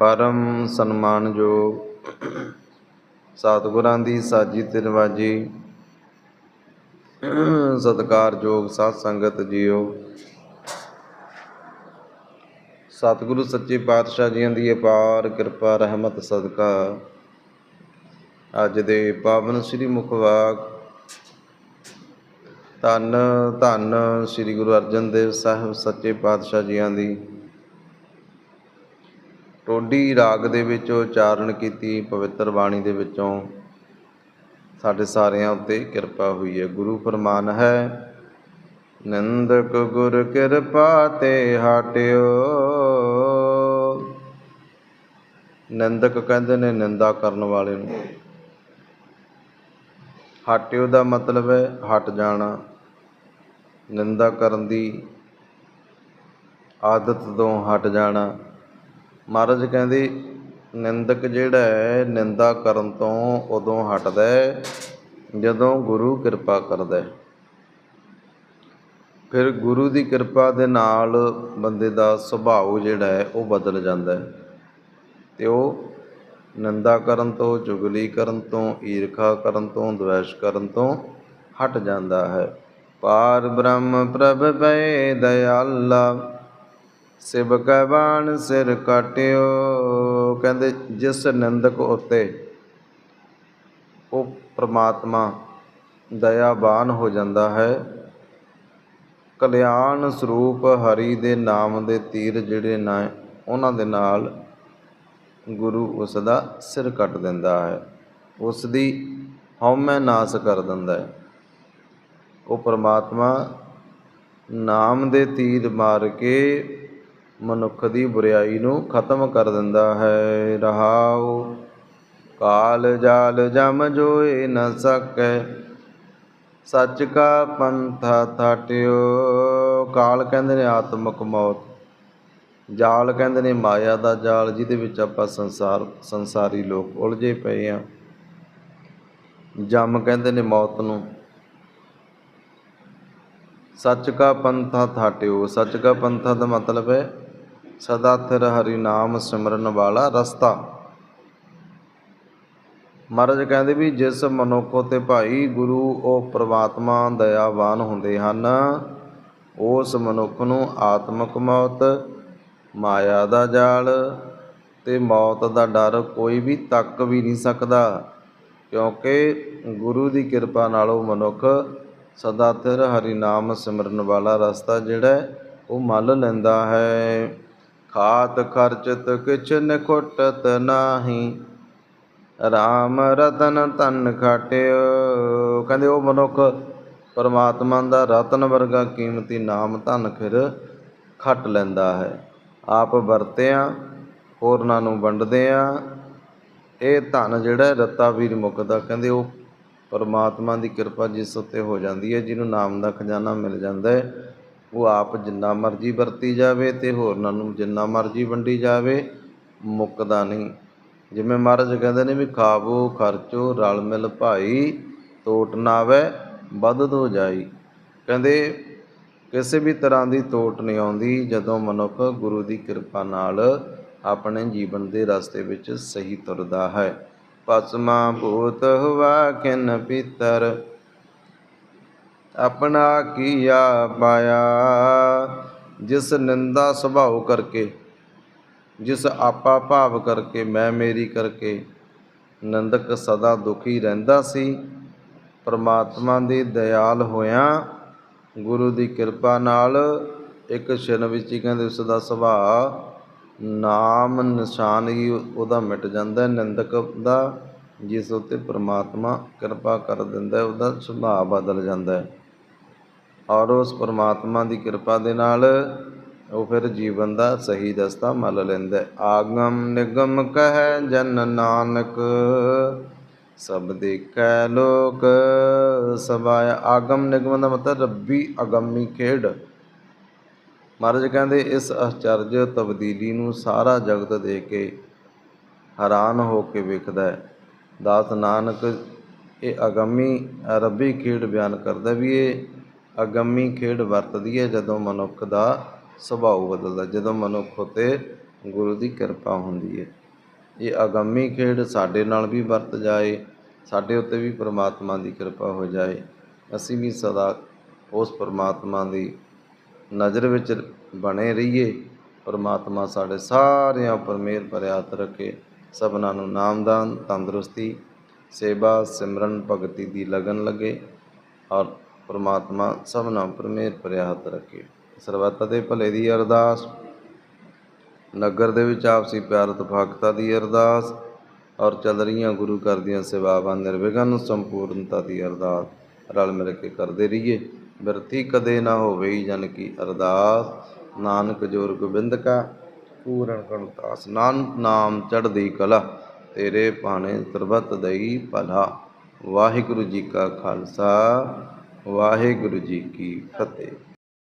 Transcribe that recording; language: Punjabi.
ਪਰਮ ਸਨਮਾਨਯੋਗ ਸਤਿਗੁਰਾਂ ਦੀ ਸਾਜੀ ਤੇ ਨਵਾਜੀ ਸਤਿਕਾਰਯੋਗ ਸਾਧ ਸੰਗਤ ਜੀਓ। ਸਤਿਗੁਰੂ ਸੱਚੇ ਪਾਤਸ਼ਾਹ ਜੀਆਂ ਦੀ ਅਪਾਰ ਕਿਰਪਾ, ਰਹਿਮਤ, ਸਦਕਾ ਅੱਜ ਦੇ ਪਾਵਨ ਸ੍ਰੀ ਮੁਖਵਾਕ ਧੰਨ ਧੰਨ ਸ੍ਰੀ ਗੁਰੂ ਅਰਜਨ ਦੇਵ ਸਾਹਿਬ ਸੱਚੇ ਪਾਤਸ਼ਾਹ ਜੀਆਂ ਦੀ ਟੋਡੀ ਰਾਗ ਦੇ ਵਿੱਚ ਉਚਾਰਨ ਕੀਤੀ, ਪਵਿੱਤਰ ਬਾਣੀ ਦੇ ਵਿੱਚੋਂ ਸਾਡੇ ਸਾਰਿਆਂ ਉੱਤੇ ਕਿਰਪਾ ਹੋਈ ਹੈ। ਗੁਰੂ ਫਰਮਾਨ ਹੈ, ਨਿੰਦਕ ਗੁਰ ਕਿਰਪਾ ਤੇ ਹਟਿਓ। ਨਿੰਦਕ ਕਹਿੰਦੇ ਨੇ ਨਿੰਦਾ ਕਰਨ ਵਾਲੇ ਨੂੰ। ਹਟਿਓ ਦਾ ਮਤਲਬ ਹੈ ਹਟ ਜਾਣਾ, ਨਿੰਦਾ ਕਰਨ ਦੀ ਆਦਤ ਤੋਂ ਹਟ ਜਾਣਾ। ਮਹਾਰਾਜ ਕਹਿੰਦੇ, ਨਿੰਦਕ ਜਿਹੜਾ ਹੈ, ਨਿੰਦਾ ਕਰਨ ਤੋਂ ਉਦੋਂ ਹਟਦਾ ਹੈ, ਜਦੋਂ ਗੁਰੂ ਕਿਰਪਾ ਕਰਦਾ ਹੈ। ਫਿਰ ਗੁਰੂ ਦੀ ਕਿਰਪਾ ਦੇ ਨਾਲ ਬੰਦੇ ਦਾ ਸੁਭਾਅ ਜਿਹੜਾ ਹੈ, ਉਹ ਬਦਲ ਜਾਂਦਾ ਹੈ। ਤੇ ਉਹ ਨਿੰਦਾ ਕਰਨ ਤੋਂ, ਚੁਗਲੀ ਕਰਨ ਤੋਂ, ਈਰਖਾ ਕਰਨ ਤੋਂ, ਦਵੈਸ਼ ਕਰਨ ਤੋਂ ਹਟ ਜਾਂਦਾ ਹੈ। ਪਾਰ ਬ੍ਰਹਮ ਪ੍ਰਭ ਪਏ ਦਇਆਲਾ ਸਿਵ ਕੈ ਬਾਣ ਸਿਰ ਕਾਟਿਓ, ਕਹਿੰਦੇ ਜਿਸ ਨਿੰਦਕ ਉਤੇ ਉਹ ਪ੍ਰਮਾਤਮਾ ਦਇਆਵਾਨ ਹੋ ਜਾਂਦਾ ਹੈ। ਕਲਿਆਣ ਸਰੂਪ ਹਰੀ ਦੇ ਨਾਮ ਦੇ ਤੀਰ ਜਿਹੜੇ ਨਾ, ਉਹਨਾਂ ਦੇ ਨਾਲ ਗੁਰੂ ਉਸ ਦਾ ਸਿਰ ਕੱਟ ਦਿੰਦਾ ਹੈ। ਉਸ ਦੀ ਹਉਮੈ ਨਾਸ ਕਰ ਦਿੰਦਾ ਹੈ। ਉਹ ਪਰਮਾਤਮਾ ਨਾਮ ਦੇ ਤੀਰ ਮਾਰ ਕੇ ਮਨੁੱਖ ਦੀ ਬੁਰੀਾਈ ਨੂੰ ਖਤਮ ਕਰ ਦਿੰਦਾ ਹੈ। ਰਹਾਉ, ਕਾਲ ਜਾਲ ਜਮ ਜੋਏ ਨ ਸਕੈ, ਸੱਚ ਕਾ ਪੰਥਾ ਥਾਟਿਓ। ਕਾਲ ਕਹਿੰਦੇ ਨੇ ਆਤਮਕ ਮੌਤ, ਜਾਲ ਕਹਿੰਦੇ ਨੇ ਮਾਇਆ ਦਾ ਜਾਲ, ਜਿਹਦੇ ਵਿੱਚ ਆਪਾਂ ਸੰਸਾਰ, ਸੰਸਾਰੀ ਲੋਕ ਉਲਝੇ ਪਏ ਆ। ਜਮ ਕਹਿੰਦੇ ਨੇ ਮੌਤ ਨੂੰ। ਸੱਚ ਕਾ ਪੰਥਾ ਥਾਟਿਓ। ਸੱਚ ਕਾ ਪੰਥਾ ਦਾ ਮਤਲਬ ਹੈ ਸਦਾ ਥਿਰ ਹਰੀ ਨਾਮ ਸਿਮਰਨ ਵਾਲਾ ਰਸਤਾ। ਮਹਾਰਾਜ ਕਹਿੰਦੇ ਵੀ ਜਿਸ ਮਨੁੱਖ ਉਤੇ ਭਾਈ ਗੁਰੂ, ਉਹ ਪ੍ਰਮਾਤਮਾ ਦਇਆਵਾਨ ਹੁੰਦੇ ਹਨ। ਉਸ ਮਨੁੱਖ ਨੂੰ ਆਤਮਕ ਮੌਤ, ਮਾਇਆ ਦਾ ਜਾਲ ਤੇ ਮੌਤ ਦਾ ਡਰ ਕੋਈ ਵੀ ਤੱਕ ਵੀ ਨਹੀਂ ਸਕਦਾ। ਕਿਉਂਕਿ ਗੁਰੂ ਦੀ ਕਿਰਪਾ ਨਾਲ ਉਹ ਮਨੁੱਖ ਸਦਾ ਥਿਰ ਹਰੀ ਨਾਮ ਸਿਮਰਨ ਵਾਲਾ ਰਸਤਾ ਜਿਹੜਾ ਉਹ ਮੰਨ ਲੈਂਦਾ ਹੈ। ਖਾਤ ਖਰਚਤ ਕਿਛ ਨਿਖੁੱਟਤ ਨਾਹੀ। ਰਾਮ ਰਤਨ ਤਨ ਖਾਟਿਓ। ਕਹਿੰਦੇ ਉਹ ਮਨੁੱਖ ਪਰਮਾਤਮਾ ਦਾ ਰਤਨ ਵਰਗਾ ਕੀਮਤੀ ਨਾਮ ਧਨ ਫਿਰ ਖੱਟ ਲੈਂਦਾ ਹੈ। ਆਪ ਵਰਤਿਆਂ, ਹੋਰਨਾਂ ਨੂੰ ਵੰਡਦੇ ਆ ਇਹ ਧਨ ਜਿਹੜਾ ਰਤਾ ਵੀਰ ਨਹੀਂ ਮੁੱਕਦਾ, ਕਹਿੰਦੇ ਉਹ ਪਰਮਾਤਮਾ ਦੀ ਕਿਰਪਾ ਜਿਸ ਉੱਤੇ ਹੋ ਜਾਂਦੀ ਹੈ, ਜਿਹਨੂੰ ਨਾਮ ਦਾ ਖਜ਼ਾਨਾ ਮਿਲ ਜਾਂਦਾ ਹੈ। ਉਹ ਆਪ ਜਿੰਨਾ ਮਰਜ਼ੀ ਵਰਤੀ ਜਾਵੇ ਤੇ ਹੋਰਨਾਂ ਨੂੰ ਜਿੰਨਾ ਮਰਜ਼ੀ ਵੰਡੀ ਜਾਵੇ, ਮੁੱਕਦਾ ਨਹੀਂ। ਜਿਵੇਂ ਮਹਾਰਾਜ ਕਹਿੰਦੇ ਨੇ ਵੀ ਖਾਵੋ, ਖਰਚੋ, ਰਲ ਮਿਲ ਭਾਈ, ਤੋਟ ਨਾ ਆਵੇ ਵੱਧ ਹੋ ਜਾਈ। ਕਹਿੰਦੇ, ਕਿਸੇ ਵੀ ਤਰ੍ਹਾਂ ਦੀ ਤੋਟ ਨਹੀਂ ਆਉਂਦੀ ਜਦੋਂ ਮਨੁੱਖ ਗੁਰੂ ਦੀ ਕਿਰਪਾ ਨਾਲ ਆਪਣੇ ਜੀਵਨ ਦੇ ਰਸਤੇ ਵਿੱਚ ਸਹੀ ਤੁਰਦਾ ਹੈ। ਪਸਮਾ ਭੂਤ ਹੁਆ ਕਿਨ ਪੀਤਰ ਆਪਣਾ ਕੀਆ ਪਾਇਆ? ਜਿਸ ਨਿੰਦਾ ਸੁਭਾਅ ਕਰਕੇ, ਜਿਸ ਆਪਾ ਭਾਵ ਕਰਕੇ, ਮੈਂ ਮੇਰੀ ਕਰਕੇ ਨੰਦਕ ਸਦਾ ਦੁਖੀ ਰਹਿੰਦਾ ਸੀ, ਪਰਮਾਤਮਾ ਦੀ ਦਇਆਲ ਹੋਇਆ ਗੁਰੂ ਦੀ ਕਿਰਪਾ ਨਾਲ ਇੱਕ ਛਿਨ ਵਿੱਚ ਹੀ ਕਹਿੰਦੇ ਉਸ ਦਾ ਸੁਭਾਅ ਨਾਮ ਨਿਸ਼ਾਨ ਹੀ ਉਹਦਾ ਮਿਟ ਜਾਂਦਾ, ਨਿੰਦਕ ਦਾ ਜਿਸ ਉਤੇ ਪਰਮਾਤਮਾ ਕਿਰਪਾ ਕਰ ਦਿੰਦਾ, ਉਹਦਾ ਸੁਭਾਅ ਬਦਲ ਜਾਂਦਾ ਹੈ। ਔਰ ਉਸ ਪਰਮਾਤਮਾ ਦੀ ਕਿਰਪਾ ਦੇ ਨਾਲ ਉਹ ਫਿਰ ਜੀਵਨ ਦਾ ਸਹੀ ਦਸਤਾ ਮੱਲ ਲੈਂਦਾ ਆਗਮ ਨਿਗਮ ਕਹਿ ਜਨ ਨਾਨਕ, ਸਭ ਦੇਖੈ ਲੋਕ ਸਭਾਇਆ ਆਗਮ ਨਿਗਮ ਦਾ ਮਤਲਬ ਰੱਬੀ ਅਗੰਮੀ ਖੇਡ। ਮਹਾਰਾਜ ਕਹਿੰਦੇ, ਇਸ ਅਚਰਜ ਤਬਦੀਲੀ ਨੂੰ ਸਾਰਾ ਜਗਤ ਦੇਖ ਕੇ ਹੈਰਾਨ ਹੋ ਕੇ ਵੇਖਦਾ ਹੈ। ਦਾਸ ਨਾਨਕ, ਇਹ ਅਗੰਮੀ ਰੱਬੀ ਖੇਡ ਬਿਆਨ ਕਰਦਾ ਵੀ ਇਹ ਅਗੰਮੀ ਖੇਡ ਵਰਤਦੀ ਹੈ ਜਦੋਂ ਮਨੁੱਖ ਦਾ ਸੁਭਾਅ ਬਦਲਦਾ, ਜਦੋਂ ਮਨੁੱਖ ਉਤੇ ਗੁਰੂ ਦੀ ਕਿਰਪਾ ਹੁੰਦੀ ਹੈ। ਇਹ ਆਗਾਮੀ ਖੇਡ ਸਾਡੇ ਨਾਲ ਵੀ ਵਰਤ ਜਾਏ, ਸਾਡੇ ਉੱਤੇ ਵੀ ਪ੍ਰਮਾਤਮਾ ਦੀ ਕਿਰਪਾ ਹੋ ਜਾਏ। ਅਸੀਂ ਵੀ ਸਦਾ ਉਸ ਪ੍ਰਮਾਤਮਾ ਦੀ ਨਜ਼ਰ ਵਿੱਚ ਬਣੇ ਰਹੀਏ। ਪ੍ਰਮਾਤਮਾ ਸਾਡੇ ਸਾਰਿਆਂ ਉੱਪਰ ਮਿਹਰ ਭਰਿਆ ਰੱਖੇ। ਸਭਨਾਂ ਨੂੰ ਨਾਮਦਾਨ, ਤੰਦਰੁਸਤੀ, ਸੇਵਾ, ਸਿਮਰਨ, ਭਗਤੀ ਦੀ ਲਗਨ ਲੱਗੇ। ਔਰ ਪਰਮਾਤਮਾ ਸਭਨਾਂ ਉੱਪਰ ਮਿਹਰ ਭਰਿਆ ਹੱਥ ਰੱਖੇ। ਸਰਬੱਤ ਦੇ ਭਲੇ ਦੀ ਅਰਦਾਸ। ਨਗਰ ਦੇ ਵਿੱਚ ਆਪਸੀ ਪਿਆਰ, ਤਫਾਕਤਾ ਦੀ ਅਰਦਾਸ ਔਰ ਚੱਲ ਰਹੀਆਂ ਗੁਰੂ ਘਰ ਦੀਆਂ ਸੇਵਾਵਾਂ, ਨਿਰਵਿਘਨ ਸੰਪੂਰਨਤਾ ਦੀ ਅਰਦਾਸ। ਰਲ ਮਿਲ ਕੇ ਕਰਦੇ ਰਹੀਏ। ਬਿਰਥੀ ਕਦੇ ਨਾ ਹੋਵੇ ਜਨ ਕੀ ਅਰਦਾਸ। ਨਾਨਕ ਜੋਰ ਗੋਬਿੰਦ ਕਾ, ਪੂਰਨ ਕਰਤਾਸ ਨਾਨਕ ਨਾਮ ਚੜ੍ਹਦੀ ਕਲਾ, ਤੇਰੇ ਭਾਣੇ ਸਰਬਤ ਦਈ ਭਲਾ। ਵਾਹਿਗੁਰੂ ਜੀ ਕਾ ਖਾਲਸਾ। ਵਾਹਿਗੁਰੂ ਜੀ ਕੀ ਫਤਿਹ।